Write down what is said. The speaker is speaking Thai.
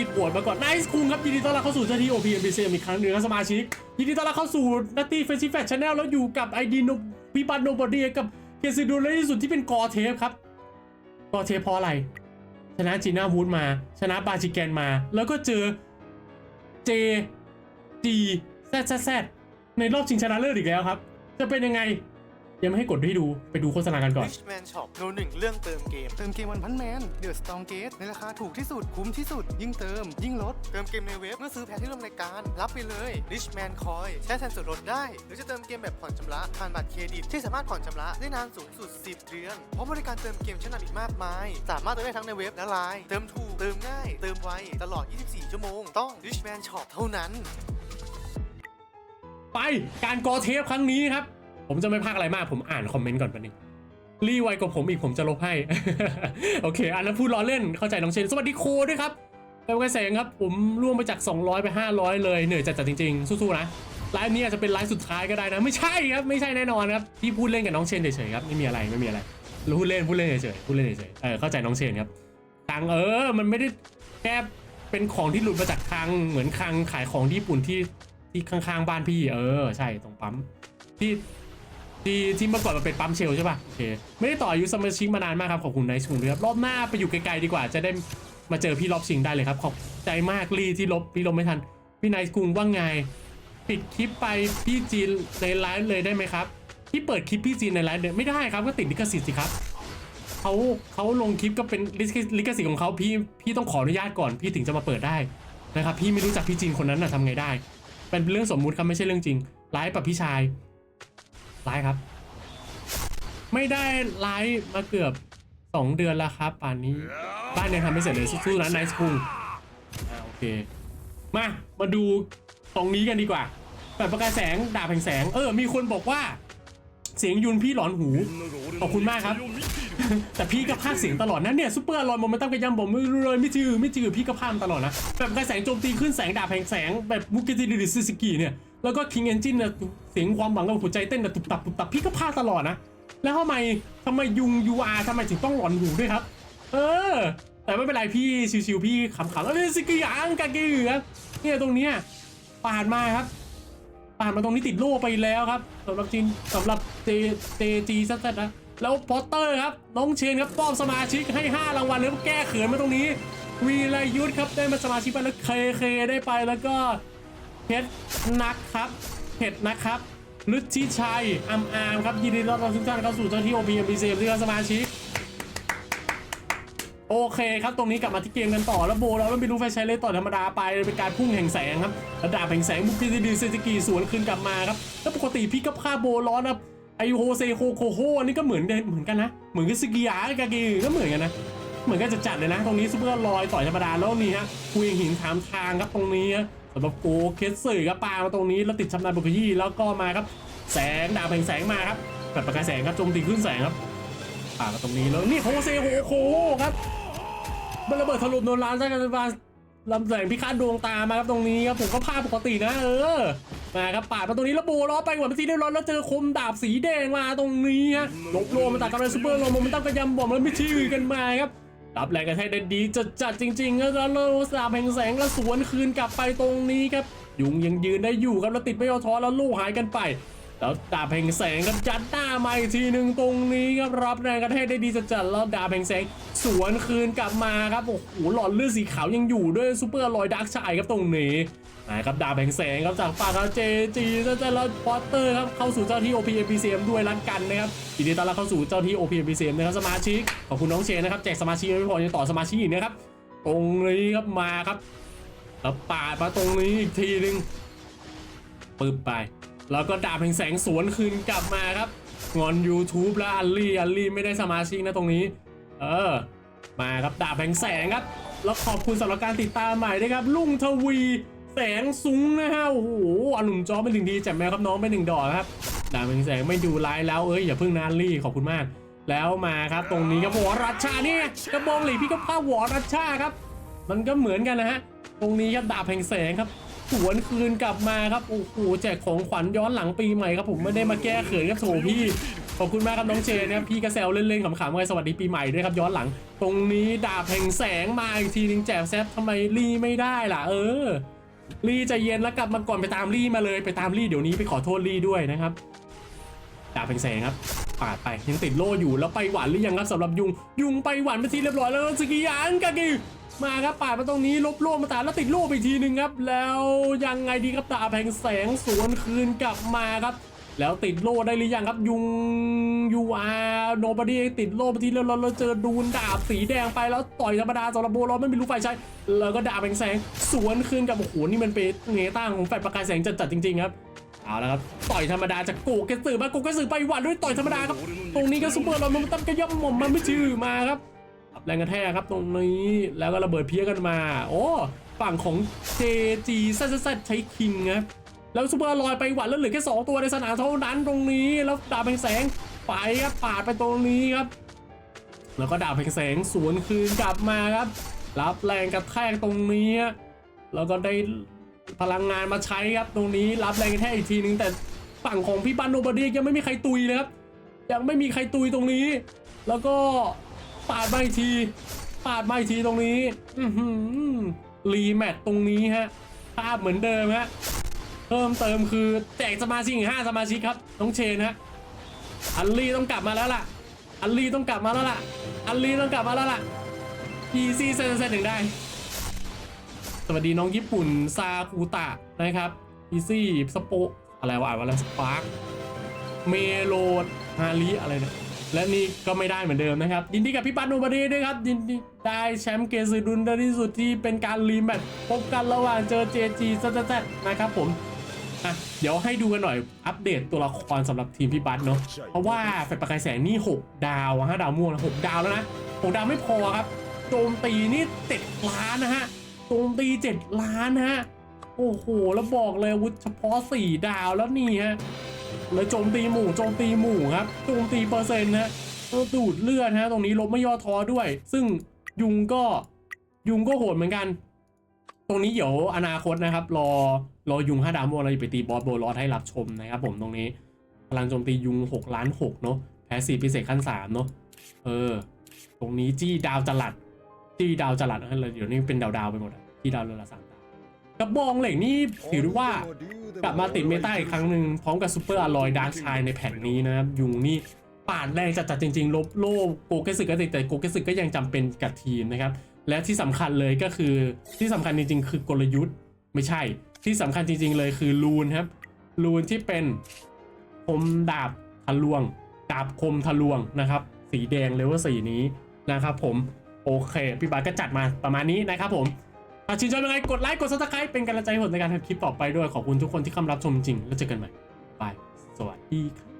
ีปวดมาก่อนไนส์คุงครับยินดีต้อนรับเข้าสู่เจ้าที่ OPMBC อีกครั้งหนึ่งนะสมาชิกยินดีต้อนรับเข้าสู่นัตตี้เฟสติแฟชชแนลแล้วอยู่กับไอดีโนพิบัตโนบอดีกับเคซิดูในที่สุดที่เป็นกอเทปครับ กอเทปเพราะอะไร ชนะจีน่าวูดมา ชนะบาจิแกนมา แล้วก็เจอเจจีแซดแซดในรอบชิงชนะเลิศอีกแล้วครับ จะเป็นยังไง ยังไม่ให้กดให้ดูไปดูโฆษณากันก่อน Richman Shop โนหนึ่งเรื่องเติมเกม เติมเกมวันพันแมนเดือดสตองเกตในราคาถูกที่สุด คุ้มที่สุด ยิ่งเติม ยิ่งลด เติมเกมในเว็บเมื่อซื้อแพ็คที่ร่วมรายการ รับไปเลย Richman Coin ใช้แทนส่วนลดได้ หรือจะเติมเกมแบบผ่อนชำระผ่านบัตรเครดิตที่สามารถผ่อนชำระได้นานสูงสุด 10 เดือนเพราะบริการเติมเกมชั้นนำอีกมากมาย สามารถเติมได้ทั้งในเว็บและไลน์เติมถูกเติมง่าย เติมไวตลอด 24 ชั่วโมง ต้อง Richman Shop เท่านั้น ไปการกอเทปครั้งนี้ครับ ผมจะไม่พากอะไรมากผมอ่านคอมเมนต์ก่อนแป๊บนึงรีไวกว่าผมอีกผมจะลบให้ โอเค อันนั้นพูดล้อเล่นเข้าใจน้องเชน สวัสดีโคด้วยครับแล้วก็แสงครับ ผมร่วงไปจาก 200 ไป 500 เลยเหนื่อยจัดๆจริงๆ สู้ๆนะไลฟ์นี้อาจจะเป็นไลฟ์สุดท้ายก็ได้นะ ไม่ใช่ครับ ไม่ใช่แน่นอนครับพี่พูดเล่นกับน้องเชนเฉยๆครับไม่มีอะไรไม่มีอะไรพูดเล่นพูดเล่นเฉยๆพูดเล่นเฉยๆเออเข้าใจน้องเชนครับตังเออ มันไม่ได้แค่เป็นของที่หลุดมาจากคลังเหมือนคลังขายของที่ญี่ปุ่นที่ที่ข้างๆบ้านพี่ เออ ใช่ตรงปั๊มที่ ที่ที่เมื่อก่อนมันเป็นปั๊มเชลใช่ป่ะโอเคไม่ได้ต่ออายุสมาชิกมานานมากครับขอบคุณไนท์ชุงด้วยครับรอบหน้าไปอยู่ไกลๆดีกว่าจะได้มาเจอพี่รอบชิงได้เลยครับ ขอบใจมากรีที่ลบพี่ลบไม่ทัน พี่ไนท์คุงว่าไง ปิดคลิปไปพี่จีนในไลฟ์เลยได้ไหมครับพี่เปิดคลิปพี่จีนในไลฟ์เนี่ยไม่ได้ครับก็ติดลิขสิทธิ์สิครับเขาเขาลงคลิปก็เป็นลิขลิขสิทธิ์ของเขาพี่พี่ต้องขออนุญาตก่อนพี่ถึงจะมาเปิดได้นะครับพี่ไม่รู้จักพี่จีนคนนั้นนะทำไงได้เป็นเรื่องสมมุติครับไม่ใช่เรื่องจริงไลฟ์กับพี่ชาย ไลฟ์ครับ ไม่ได้ไลฟ์มาเกือบ2เดือนแล้วครับป่านนี้ บ้านยังทำไม่เสร็จเลยสู้ๆนะไนท์คุงอ่าโอเค มา มาดูตรงนี้กันดีกว่าแบบประกายแสงดาบแห่งแสง เออ มีคนบอกว่า เสียงยุนพี่หลอนหู ขอบคุณมากครับ แต่พี่ก็พากเสียงตลอดนะเนี่ยซูเปอร์ลอยโมเมนตัมกระยำบอกไม่เลยไม่จือไม่จือพี่ก็พากย์ตลอดนะแบบกระแสงโจมตีขึ้นแสงดาบแห่งแสงแบบมุกิจิดิซิสกิเนี่ยแล้วก็คิงเอนจินเนี่ยเสียงความหวังกับหัวใจเต้นแบบตุบตับตุบตับพี่ก็พลากย์ตลอดนะ แล้วทำไมทำไมยุงยูอาทำไมถึงต้องหลอนหูด้วยครับ เออ แต่ไม่เป็นไรพี่ชิวๆพี่ขำๆแล้วเนี่ยสกิยังกากิครับเนี่ยตรงเนี้ยผ่านมาครับ ผ่านมาตรงนี้ติดโล่ไปแล้วครับสำหรับจีนสำหรับเจเจจีซัดนะแล้วพอตเตอร์ครับน้องเชนครับป้อมสมาชิกให้ 5 รางวัลแล้วแก้เขินมาตรงนี้วีรยุทธครับได้มาสมาชิกไปแล้วเคเคได้ไปแล้วก็ เพชรนักครับเพชรนะครับลุชิชัยอัมอามครับยินดีต้อนรับทุกท่านเข้าสู่เจ้าที่ OPMBC ที่สมาชิกโอเคครับ ตรงนี้กลับมาที่เกมกันต่อ แล้วโบเราไม่รู้ไฟใช้เลยต่อธรรมดาไปเป็นการพุ่งแห่งแสงครับระดับแห่งแสงบุกทีดีเซจิกีสวนคืนกลับมาครับแล้วปกติพี่ก็ฆ่าโบร้อนนะไอโฮเซโคโคโฮอันนี้ก็เหมือนเหมือนกันนะ เหมือนกับสกิยากากีก็เหมือนกันนะ เหมือนกันจะจัดเลยนะ ตรงนี้ซุปเปอร์ลอยต่อยธรรมดาแล้วนี่ฮะคุยหินถามทางครับตรงนี้ สำหรับโกเคสสื่อครับปามาตรงนี้แล้วติดชำนาญบุกยี่แล้วก็มาครับ แสงดาบแห่งแสงมาครับแบบประกายแสงครับโจมตีขึ้นแสงครับปามาตรงนี้แล้วนี่โฮเซโคโคโฮครับมันระเบิดถล่มโดนร้านใช่กันบาลำแสงพิฆาตดวงตามาครับตรงนี้ครับผมก็ภาพปกตินะ เออมาครับปาดมาตรงนี้แล้วโบล้อไปกว่าเมื่อกี้ได้ร้อนแล้วเจอคมดาบสีแดงมาตรงนี้ฮะลบโลมาตัดกับไรซูเปอร์โลมมันตั้งกระยำบอมแล้วไม่ชื่กันมาครับ รับแรงกระแทกได้ดีจัดจัดจริงๆแล้วแล้วดาบแห่งแสงแล้วสวนคืนกลับไปตรงนี้ครับ ยุงยังยืนได้อยู่ครับแล้วติดไม่ยอท้อแล้วลูกหายกันไป แล้วดาบแห่งแสงครับจัดหน้ามาอีกทีหนึ่งตรงนี้ครับรับแรงกระแทกได้ดีจัดๆแล้วดาบแห่งแสงสวนคืนกลับมาครับโอ้โหหลอดเลือดสีขาวยังอยู่ด้วยซูเปอร์ลอยดักชายครับตรงนี้ นะครับดาบแห่งแสงครับจากฝั่งเจจีจัดๆแล้วพอตเตอร์ครับเข้าสู่เจ้าที่ OPMPCM ด้วยรักกันนะครับยินดีต้อนรับเข้าสู่เจ้าที่ OPMPCM นะครับสมาชิกขอบคุณน้องเชนนะครับแจกสมาชิกไม่พอยังต่อสมาชิกอีกนะครับตรงนี้ครับมาครับแล้วปาดมาตรงนี้อีกทีหนึ่งปึ๊บไป แล้วก็ดาบแห่งแสงสวนคืนกลับมาครับงอน YouTube แล้วอัลลี่อัลลี่ไม่ได้สมาชิกนะตรงนี้ เออ มาครับดาบแห่งแสงครับ แล้วขอบคุณสำหรับการติดตามใหม่ด้วยครับ ลุงทวี แสงสูงนะฮะ โอ้โหอนุ่มจอเป็นหนึ่งดีแจ่มแมวครับน้องเป็นหนึ่งดอกครับดาบแห่งแสงไม่ดูไลฟ์แล้วเอ้ยอย่าเพิ่งนานลี่ขอบคุณมาก แล้วมาครับตรงนี้ครับหัวรัชชาเนี่ยกระบองหลีพี่ก็พาหัวรัชชาครับ มันก็เหมือนกันนะฮะตรงนี้ครับดาบแห่งแสงครับสวนคืนกลับมาครับโอ้โหแจกของขวัญย้อนหลังปีใหม่ครับผมไม่ได้มาแก้เขินครับโถพี่ขอบคุณมากครับน้องเชนนะพี่กระแซวเล่นๆขำๆไงสวัสดีปีใหม่ด้วยครับย้อนหลัง ตรงนี้ดาบแห่งแสงมาอีกทีหนึงแจกแซฟทำไมรีไม่ได้ล่ะ เออ รีใจะเย็นแล้วกลับมาก่อนไปตามรีมาเลยไปตามรีเดี๋ยวนี้ไปขอโทษรีด้วยนะครับดาบแห่งแสงครับปาดไปยังติดโล่อยู่แล้วไปหวานหรือยังครับสำหรับยุง ยุงไปหวานไปที่เรียบร้อยแล้วสกิยานกากิมาครับปาดมาตรงนี้ลบโล่มาตาแล้วติดโล่ไปอีกทีหนึ่งครับ แล้วยังไงดีครับตาแผงแสงสวนคืนกลับมาครับ แล้วติดโล่ได้หรือยังครับยุงยูอาโนบอดี้ติดโล่ไปทีแล้วเราเจอดูนดาบสีแดงไปแล้วต่อยธรรมดาสำหรับโบลอไม่มีลูกไฟใช้ แล้วก็ดาบแห่งแสงสวนคืนกับโอ้โหนี่มันเป็นเงต้างของแฟลประกายแสงจัดๆจริงๆครับเอาละครับต่อยธรรมดาจากโกเกสือมาโกเกสือไปหวัดด้วยต่อยธรรมดาครับ ตรงนี้ก็ซุปเปอร์เรามันตั้มกระย่ำหม่อมมันไม่ชื่อมาครับแรงกระแทกครับตรงนี้แล้วก็ระเบิดเพี้ยกันมา โอ้ฝั่งของ JG ซัดซัดใช้คิงครับ แล้วซุปเปอร์ลอยไปหวัดแล้วเหลือแค่สองตัวในสนามเท่านั้นตรงนี้แล้วดาบแห่งแสงไปครับปาดไปตรงนี้ครับ แล้วก็ดาบแห่งแสงสวนคืนกลับมาครับรับแรงกระแทกตรงนี้ แล้วก็ได้พลังงานมาใช้ครับตรงนี้รับแรงกระแทกอีกทีนึงแต่ฝั่งของพี่บันโนบดียังไม่มีใครตุยเลยครับยังไม่มีใครตุยตรงนี้ แล้วก็ปาดมาอีกทีปาดมาอีกทีตรงนี้ อืรีแมตตรงนี้ฮะภาพเหมือนเดิมฮะ เพิ่มเติมคือแจกสมาชิกห้าสมาชิกครับน้องเชนฮะอัลลี่ต้องกลับมาแล้วล่ะ อัลลี่ต้องกลับมาแล้วล่ะ อัลลี่ต้องกลับมาแล้วล่ะ PC เซนเซนถึงได้ สวัสดีน้องญี่ปุ่นซาคูตะนะครับ PC สโปอะไรวะอ่านว่าอะไรสปาร์คเมโลฮาริอะไรเนี่ยและนี่ก็ไม่ได้เหมือนเดิมนะครับ ยินดีกับพี่ปันอุบดีด้วยครับยินดีได้แชมป์เกซดุนด้ที่สุดที่เป็นการรีแมตช์พบกันระหว่างเจอ JG ซัซนะครับผม อะเดี๋ยวให้ดูกันหน่อยอัปเดตตัวละครสำหรับทีมพี่บัสเนาะเพราะว่าแฟนประกายแสงนี่ 6 ดาวห้าดาวม่วงหกดาวแล้วนะหกดาวไม่พอครับโจมตีนี่เจ็ดล้านนะฮะโจมตีเจ็ดล้านนะฮะโอ้โหแล้วบอกเลยวุธเฉพาะ4ดาวแล้วนี่ฮะเลยโจมตีหมู่โจมตีหมู่ครับโจมตีเปอร์เซ็นต์นะดูดเลือดฮะตรงนี้ลบไม่ย่อท้อด้วย ซึ่งยุงก็ยุงก็โหดเหมือนกัน ตรงนี้เดี๋ยวอนาคตนะครับ รอรอยุงห้าดาวโมเราจะไปตีบอสโบลอสให้รับชมนะครับผมตรงนี้พลังโจมตียุง 6 ล้าน 6 เนาะแพ้สีพิเศษขั้น 3 เนาะเออ ตรงนี้จี้ดาวจลัด จี้ดาวจลัดนะเดี๋ยวนี้เป็นดาวดาวๆไปหมดอะจี้ดาวเรือละสามดาวกระบองเหล็กนี่ถือว่ากลับมาติดเมตาอีกครั้งหนึ่งพร้อมกับซูเปอร์อลอยดาร์กชายในแผ่นนี้นะครับยุงนี่ปาดแรงจัดๆจริงๆลบโลกโกเกสึก็ติดแต่โกเกสึก็ยังจำเป็นกับทีมนะครับ และที่สำคัญเลยก็คือที่สำคัญจริง ๆ คือกลยุทธ์ไม่ใช่ ที่สำคัญจริง ๆ เลยคือลูนครับลูนที่เป็นคมดาบทะลวง ดาบคมทะลวงนะครับ สีแดงเลเวลสีนี้นะครับผมโอเค พี่บาสก็จัดมาประมาณนี้นะครับผมถ้าชื่นชอบยังไงกดไลค์กดซับสไครป์เป็นกำลังใจให้ผมในการทำคลิปต่อไปด้วยขอบคุณทุกคนที่เข้ามารับชมจริง แล้วเจอกันใหม่บายสวัสดีครับ